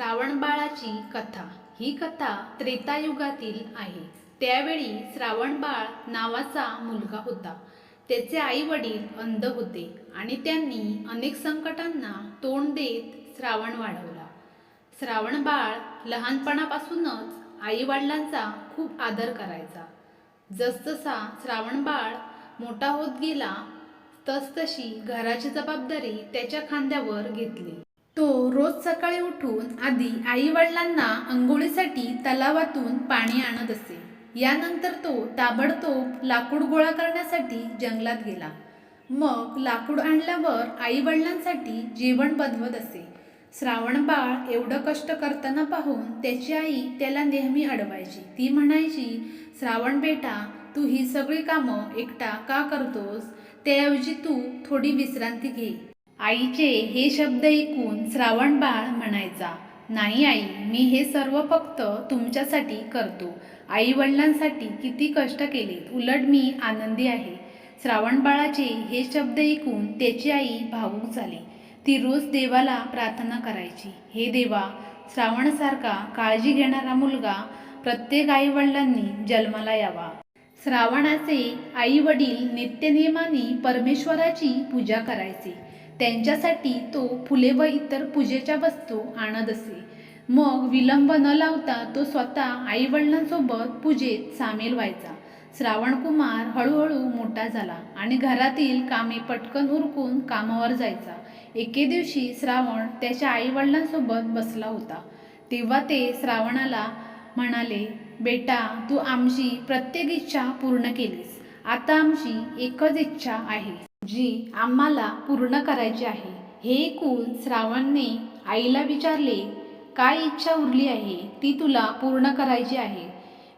श्रावणबाळाची कथा. ही कथा त्रेतायुगातील आहे. त्यावेळी श्रावणबाळ नावाचा मुलगा होता. त्याचे आई वडील अंध होते आणि त्यांनी अनेक संकटांना तोंड देत श्रावण वाढवला. श्रावणबाळ लहानपणापासूनच आई वडिलांचा खूप आदर करायचा. जसजसा श्रावणबाळ मोठा होत गेला तसतशी घराची जबाबदारी त्याच्या खांद्यावर घेतली. तो रोज सकाळी उठून आधी आई वडिलांना तलावातून पाणी आणत असे. यानंतर तो ताबडतोब लाकूड गोळा करण्यासाठी जंगलात गेला. मग लाकूड आणल्यावर आई वडिलांसाठी जेवण बनवत असे. श्रावण बाळ एवढं कष्ट करताना पाहून त्याची आई त्याला नेहमी अडवायची. ती म्हणायची श्रावण बेटा तू ही सगळी कामं एकटा का करतोस? त्याऐवजी तू थोडी विश्रांती घे. आईचे हे शब्द ऐकून श्रावण बाळ म्हणायचा नाही आई मी हे सर्व फक्त तुमच्यासाठी करतो. आई वडिलांसाठी किती कष्ट केलेत उलट मी आनंदी आहे. श्रावण बाळाचे हे शब्द ऐकून त्याची आई भावूक झाली. ती रोज देवाला प्रार्थना करायची हे देवा श्रावणसारखा काळजी घेणारा मुलगा प्रत्येक आई वडिलांनी जन्माला यावा. श्रावणाचे आई वडील नित्यनियमाने परमेश्वराची पूजा करायचे. त्यांच्यासाठी तो फुले व इतर पूजेच्या वस्तू आणत असे. मग विलंब न लावता तो स्वतः आई वडिलांसोबत पूजेत सामील व्हायचा. श्रावणकुमार हळूहळू मोठा झाला आणि घरातील कामे पटकन उरकून कामावर जायचा. एके दिवशी श्रावण त्याच्या आई वडिलांसोबत बसला होता. तेव्हा ते श्रावणाला म्हणाले बेटा तू आमची प्रत्येक इच्छा पूर्ण केलीस. आता आमची एकच इच्छा आहे. जी आम्हाला पूर्ण करायची आहे. हे ऐकून श्रावणने आईला विचारले काय इच्छा उरली आहे? ती तुला पूर्ण करायची आहे.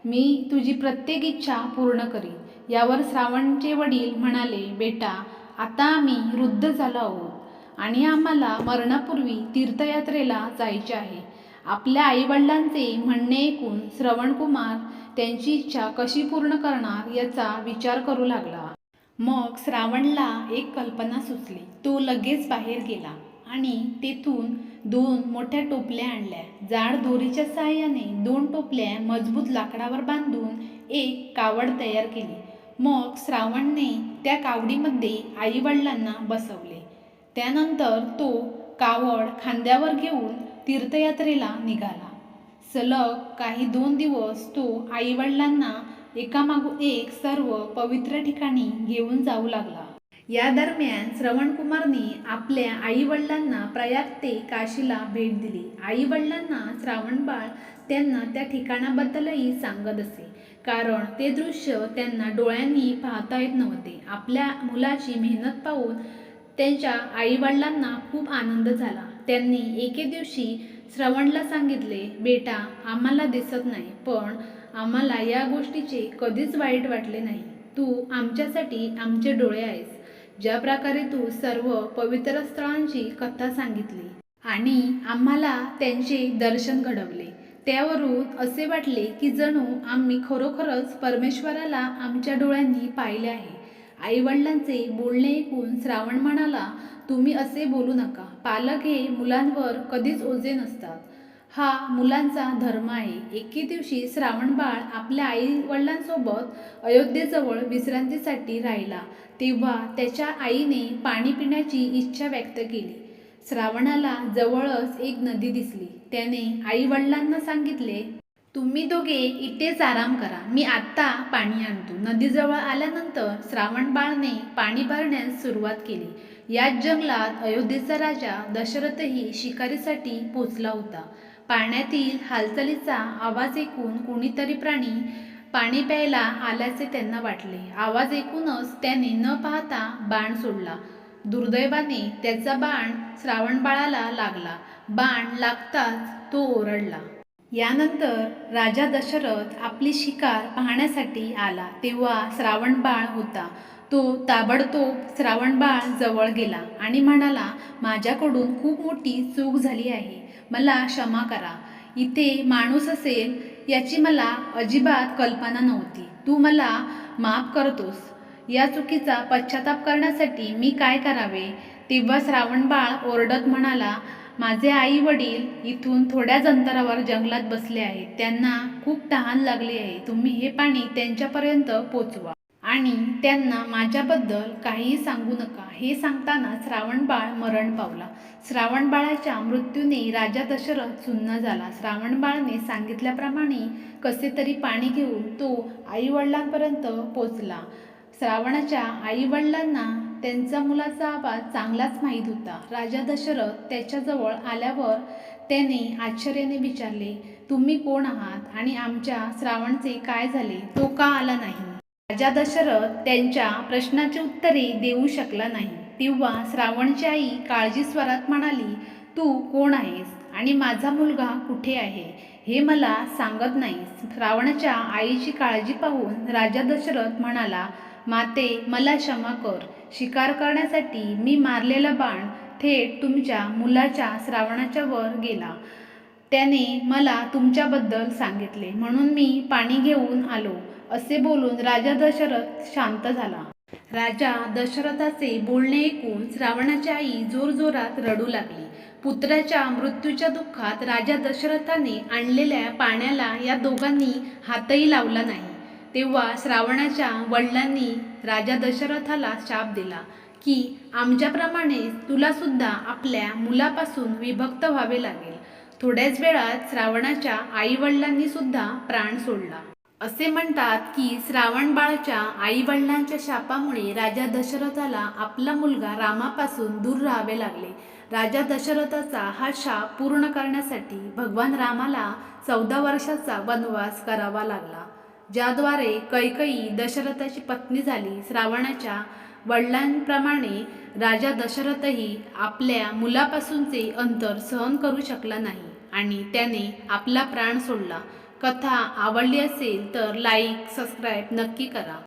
मी तुझी प्रत्येक इच्छा पूर्ण करीन. यावर श्रावणचे वडील म्हणाले बेटा आता आम्ही वृद्ध झालो आहोत आणि आम्हाला मरणापूर्वी तीर्थयात्रेला जायचे आहे. आपल्या आईवडिलांचे म्हणणे ऐकून श्रवणकुमार त्यांची इच्छा कशी पूर्ण करणार याचा विचार करू लागला. मग श्रावणला एक कल्पना सुचली. तो लगेच बाहेर गेला आणि तेथून दोन मोठ्या टोपल्या आणल्या. जाड दोरीच्या सहाय्याने दोन टोपल्या मजबूत लाकडावर बांधून एक कावड तयार केली. मग श्रावणने त्या कावडीमध्ये आईवडिलांना बसवले. त्यानंतर तो कावड खांद्यावर घेऊन तीर्थयात्रेला निघाला. सलग काही दोन दिवस तो आईवडिलांना एकामागून एक सर्व पवित्र ठिकाणी घेऊन जाऊ लागला. या दरम्यान श्रवणकुमारने आपल्या आईवडिलांना प्रयाग ते काशीला भेट दिली. आईवडिलांना श्रावणबाळ त्यांना त्या ठिकाणाबद्दलही सांगत असे. कारण ते दृश्य त्यांना डोळ्यांनी पाहता येत नव्हते. आपल्या मुलाची मेहनत पाहून त्यांच्या आईवडिलांना खूप आनंद झाला. त्यांनी एके दिवशी श्रवणला सांगितले बेटा आम्हाला दिसत नाही पण आम्हाला या गोष्टीचे कधीच वाईट वाटले नाही. तू आमच्यासाठी आमचे डोळे आहेस. ज्या प्रकारे तू सर्व पवित्र स्थळांची कथा सांगितली आणि आम्हाला त्यांचे दर्शन घडवले त्यावरून असे वाटले की जणू आम्ही खरोखरच परमेश्वराला आमच्या डोळ्यांनी पाहिले आहे. आईवडिलांचे बोलणे ऐकून श्रावण म्हणाला तुम्ही असे बोलू नका. पालक हे मुलांवर कधीच ओझे नसतात. हा मुलांचा धर्म आहे. एके दिवशी श्रावण बाळ आपल्या आई वडिलांसोबत अयोध्येजवळ विश्रांतीसाठी राहिला. तेव्हा त्याच्या आईने पाणी पिण्याची इच्छा व्यक्त केली. श्रावणाला जवळच एक नदी दिसली. त्याने आई वडिलांना सांगितले तुम्ही दोघे इथेच आराम करा. मी आत्ता पाणी आणतो. नदीजवळ आल्यानंतर श्रावण बाळने पाणी भरण्यास सुरुवात केली. याच जंगलात अयोध्येचा राजा दशरथही शिकारीसाठी पोचला होता. पाण्यातील हालचालीचा आवाज ऐकून कोणीतरी प्राणी पाणी प्यायला आल्याचे त्यांना वाटले. आवाज ऐकूनच त्याने न पाहता बाण सोडला. दुर्दैवाने त्याचा बाण श्रावणबाळाला लागला. बाण लागताच तो ओरडला. यानंतर राजा दशरथ आपली शिकार पाहण्यासाठी आला. तेव्हा श्रावणबाळ होता. तो ताबडतोब श्रावणबाळ जवळ गेला आणि म्हणाला माझ्याकडून खूप मोठी चूक झाली आहे. मला क्षमा करा. इथे माणूस असेल याची मला अजिबात कल्पना नव्हती. तू मला माफ करतोस. या चुकीचा पश्चाताप करण्यासाठी मी काय करावे? तेव्हा श्रावण बाळ ओरडत म्हणाला माझे आई वडील इथून थोड्याच अंतरावर जंगलात बसले आहेत. त्यांना खूप तहान लागली आहे. तुम्ही हे पाणी त्यांच्यापर्यंत पोचवा. आणि त्यांना माझ्याबद्दल काहीही सांगू नका. हे सांगताना श्रावणबाळ मरण पावला. श्रावणबाळाच्या मृत्यूने राजा दशरथ सुन्न झाला. श्रावणबाळने सांगितल्याप्रमाणे कसे तरी पाणी घेऊन तो आईवडिलांपर्यंत पोचला. श्रावणाच्या आईवडिलांना त्यांचा मुलाचा आवाज चांगलाच माहीत होता. राजा दशरथ त्याच्याजवळ आल्यावर त्याने आश्चर्याने विचारले तुम्ही कोण आहात आणि आमच्या श्रावणचे काय झाले? तो का आला नाही? राजा दशरथ त्यांच्या प्रश्नाची उत्तरे देऊ शकला नाही. तेव्हा श्रावणची आई काळजी स्वरात म्हणाली तू कोण आहेस आणि माझा मुलगा कुठे आहे? हे मला सांगत नाहीस. श्रावणाच्या आईची काळजी पाहून राजा दशरथ म्हणाला माते मला क्षमा कर. शिकार करण्यासाठी मी मारलेला बाण थेट तुमच्या मुलाच्या श्रावणाच्या वर गेला. त्याने मला तुमच्याबद्दल सांगितले. म्हणून मी पाणी घेऊन आलो. असे बोलून राजा दशरथ शांत झाला. राजा दशरथाचे बोलणे ऐकून श्रावणाची आई जोरजोरात रडू लागली. पुत्राच्या मृत्यूच्या दुःखात राजा दशरथाने आणलेल्या पाण्याला या दोघांनी हातही लावला नाही. तेव्हा श्रावणाच्या वडिलांनी राजा दशरथाला शाप दिला की आमच्याप्रमाणे तुला सुद्धा आपल्या मुलापासून विभक्त व्हावे लागेल. थोड्याच वेळात श्रावणाच्या आई वडिलांनी सुद्धा प्राण सोडला. असे म्हणतात की श्रावणबाळच्या आईवडिलांच्या शापामुळे राजा दशरथाला आपला मुलगा रामापासून दूर राहावे लागले. राजा दशरथाचा हा शाप पूर्ण करण्यासाठी भगवान रामाला चौदा वर्षाचा वनवास करावा लागला. ज्याद्वारे कैकई दशरथाची पत्नी झाली. श्रावणाच्या वडिलांप्रमाणे राजा दशरथही आपल्या मुलापासूनचे अंतर सहन करू शकला नाही आणि त्याने आपला प्राण सोडला. कथा आवडली असेल तर लाईक सबस्क्राईब नक्की करा.